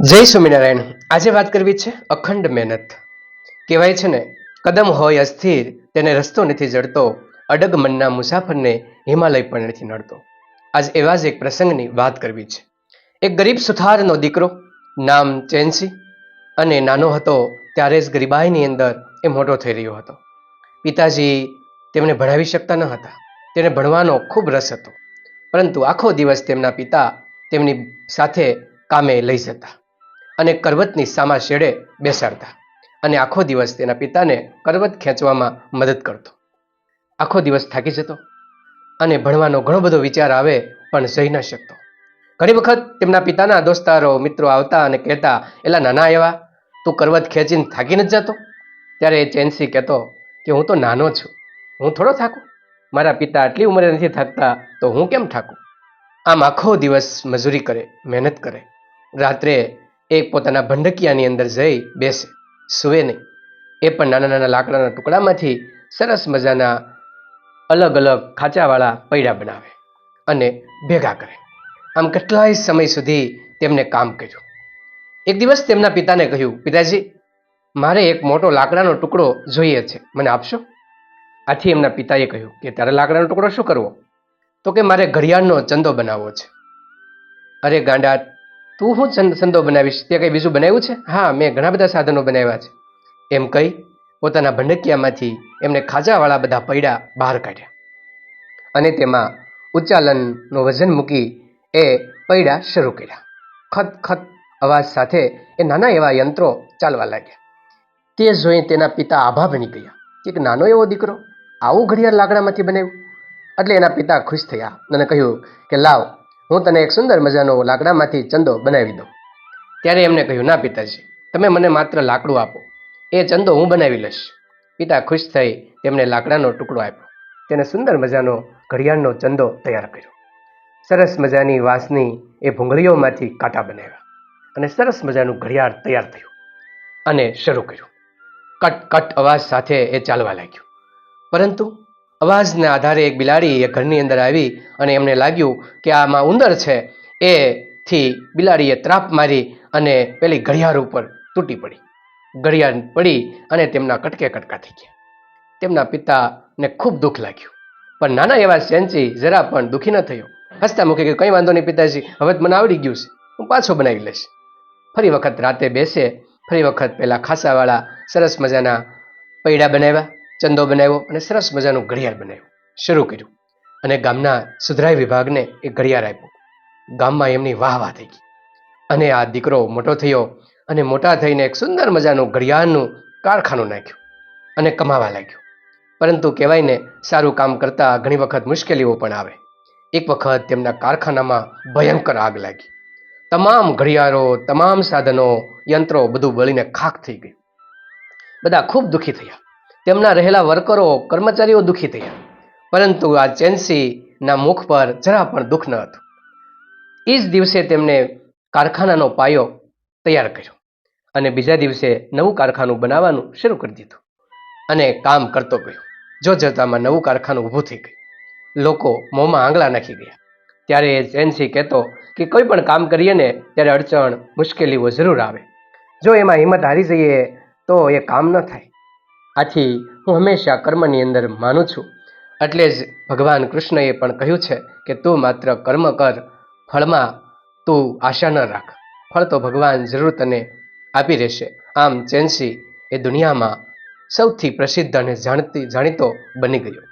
જય સ્વામિનારાયણ. આજે વાત કરવી છે અખંડ મહેનત. કહેવાય છે ને, કદમ હોય અસ્થિર, તેને રસ્તો નથી જડતો, અડગ મનના મુસાફરને હિમાલય પણ નથી નડતો. આજ એવા જ એક પ્રસંગની વાત કરવી છે. એક ગરીબ સુથારનો દીકરો, નામ ચેન્સી, અને નાનો હતો ત્યારે જ ગરીબાઈની અંદર એ મોટો થઈ રહ્યો હતો. પિતાજી તેમને ભણાવી શકતા ન હતા. તેને ભણવાનો ખૂબ રસ હતો. પરંતુ આખો દિવસ તેમના પિતા તેમની સાથે કામે લઈ જતા અને કરવતની સામા શેડે બેસાડતા અને આખો દિવસ તેના પિતાને કરવત ખેંચવામાં મદદ કરતો. આખો દિવસ થાકી જતો અને ભણવાનો ઘણો બધો વિચાર આવે પણ જઈ ન શકતો. ઘણી વખત તેમના પિતાના દોસ્તારો, મિત્રો આવતા અને કહેતા, એલા નાના એવા, તું કરવત ખેંચીને થાકી નથી જતો? ત્યારે એ ચેન્સી કહેતો કે, હું તો નાનો છું. હું થોડો થાકું. મારા પિતા આટલી ઉંમરે નથી થાકતા તો હું કેમ થાકું? આમ આખો દિવસ મજૂરી કરે, મહેનત કરે રાત્રે એ પોતાના ભંડકિયાની અંદર જઈ બેસે, સૂવે નહીં. એ પણ નાના નાના લાકડાના ટુકડામાંથી સરસ મજાના અલગ અલગ ખાંચાવાળા પૈડા બનાવે અને ભેગા કરે. આમ કેટલાય સમય સુધી તેમને કામ કર્યું. એક દિવસ તેમના પિતાને કહ્યું, પિતાજી, મારે એક મોટો લાકડાનો ટુકડો જોઈએ છે. મને આપશો? આથી એમના પિતાએ કહ્યું કે, તારે લાકડાનો ટુકડો શું કરવો? તો કે મારે ઘડિયાળનો ચંદો બનાવવો છે. અરે ગાંડા તું ચંદ- ચંદો બનાવીશ? તે કંઈ બીજું બનાવ્યું છે? હા, મેં ઘણા બધા સાધનો બનાવ્યા છે. એમ કહી પોતાના ભંડકિયામાંથી એમને ખાજાવાળા બધા પૈડા બહાર કાઢ્યા. અને તેમાં ઉચ્ચાલનનું વજન મૂકી એ પૈડા શરૂ કર્યા. ખત ખત અવાજ સાથે એ નાના એવા યંત્રો ચાલવા લાગ્યા. તે જોઈ તેના પિતા આભા બની ગયા. એક નાનો એવો દીકરો આવું ઘડિયાળ લાકડામાંથી બનાવ્યું? એટલે એના પિતા ખુશ થયા અને કહ્યું કે, લાવ હું તને એક સુંદર મજાનો લાકડામાંથી ચંદો બનાવી દઉં. ત્યારે એમને કહ્યું, ના પિતાજી, તમે મને માત્ર લાકડું આપો. એ ચંદો હું બનાવી લઈશ. પિતા ખુશ થઈ તેમને લાકડાનો ટુકડો આપ્યો. તેને સુંદર મજાનો ઘડિયાળનો ચંદો તૈયાર કર્યો. સરસ મજાની વાંસની એ ભૂંગળીઓમાંથી કાંટા બનાવ્યા અને સરસ મજાનું ઘડિયાળ તૈયાર થયું અને શરૂ કર્યું. કટ કટ અવાજ સાથે એ ચાલવા લાગ્યું. પરંતુ અવાજના આધારે એક બિલાડી એ ઘરની અંદર આવી અને એમને લાગ્યું કે આમાં ઉંદર છે. એથી બિલાડીએ ત્રાપ મારી અને પેલી ઘડિયાળ ઉપર તૂટી પડી. ઘડિયાળ પડી અને તેમના કટકે કટકા થઈ ગયા. તેમના પિતાને ખૂબ દુઃખ લાગ્યું. પણ નાના એવા સેન્ચી જરા પણ દુઃખી ન થયો. હસતા મૂકે કે કંઈ વાંધો નહીં પિતાજી, હવે મને આવડી ગયું છે. હું પાછો બનાવી લઈશ. ફરી વખત રાતે બેસે, ફરી વખત પેલા ખાસાવાળા સરસ મજાના પૈડા બનાવ્યા. ચંદો બનાવ્યો અને સરસ મજાનું ઘડિયાળ બનાવ્યું. શરૂ કર્યું અને ગામના સુધરાઈ વિભાગને એ ઘડિયાળ આપ્યું. ગામમાં એમની વાહ વાહ થઈ ગઈ. અને આ દીકરો મોટો થયો અને મોટા થઈને એક સુંદર મજાનું ઘડિયાળનું કારખાનું નાખ્યું અને કમાવા લાગ્યો. પરંતુ કહેવાય ને, સારું કામ કરતાં ઘણી વખત મુશ્કેલીઓ પણ આવે. એક વખત તેમના કારખાનામાં ભયંકર આગ લાગી. તમામ ઘડિયાળો, તમામ સાધનો, યંત્રો બધું બળીને ખાખ થઈ ગયું. બધા ખૂબ દુઃખી થયા. તેમના રહેલા વર્કરો, કર્મચારીઓ દુઃખી થયા. પરંતુ આ ચેન્સીના મુખ પર જરા પણ દુઃખ ન હતું. એ જ દિવસે તેમણે કારખાનાનો પાયો તૈયાર કર્યો અને બીજા દિવસે નવું કારખાનું બનાવવાનું શરૂ કરી દીધું અને કામ કરતો ગયો. જો જતામાં નવું કારખાનું ઊભું થઈ ગયું. લોકો મોંમાં આંગળા નાખી ગયા. ત્યારે એ ચેન્સી કહેતો કે કોઈ પણ કામ કરીએ ને ત્યારે અડચણ, મુશ્કેલીઓ જરૂર આવે. જો એમાં હિંમત હારી જઈએ તો એ કામ ન થાય. આથી હું હંમેશા કર્મની અંદર માનું છું. એટલે જ ભગવાન કૃષ્ણએ પણ કહ્યું છે કે તું માત્ર કર્મ કર, ફળમાં તું આશા ન રાખ. ફળ તો ભગવાન જરૂર તને આપી રહેશે આમ ચેન્સી એ દુનિયામાં સૌથી પ્રસિદ્ધ અને જાણતી જાણીતો બની ગયો.